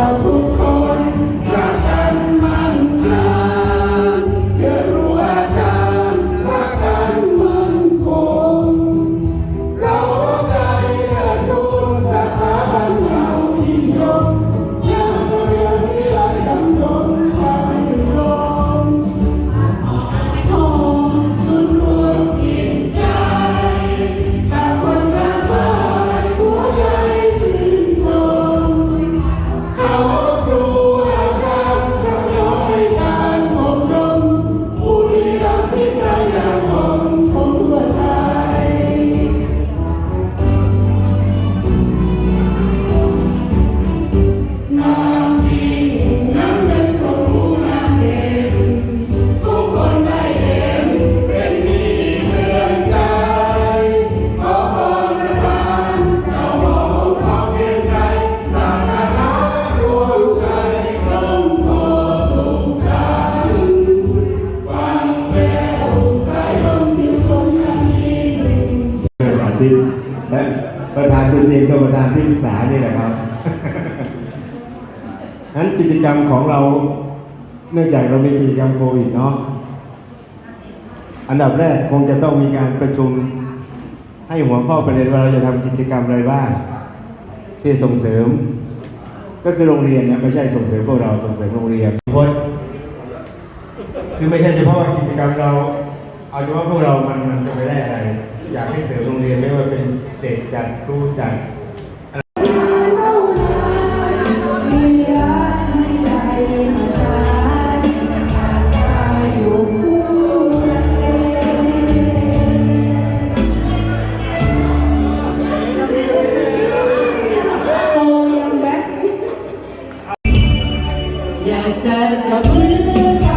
เสาธิตและประธานตัวจริงก็ประธานที่ปรึกษานี่แหละครับนั้นกิจกรรมของเราเนื่องจากเรามีกิจกรรมโควิดเนาะอันดับแรกคงจะต้องมีการประชุมให้หัวข้อประเด็นว่าเราจะทำกิจกรรมอะไรบ้างที่ส่งเสริม ก็คือโรงเรียนเนี่ยไม่ใช่ส่งเสริมพวกเราส่งเสริมโรงเรียนคนคือไม่ใช่เฉพาะกิจกรรมเรา เอาเฉพาะพวกเรามันมันจะไปได้อะไร อยากให้เสริมโรงเรียนไม่ว่าเป็นเด็กจัดครูจัดอยากจะจับมือ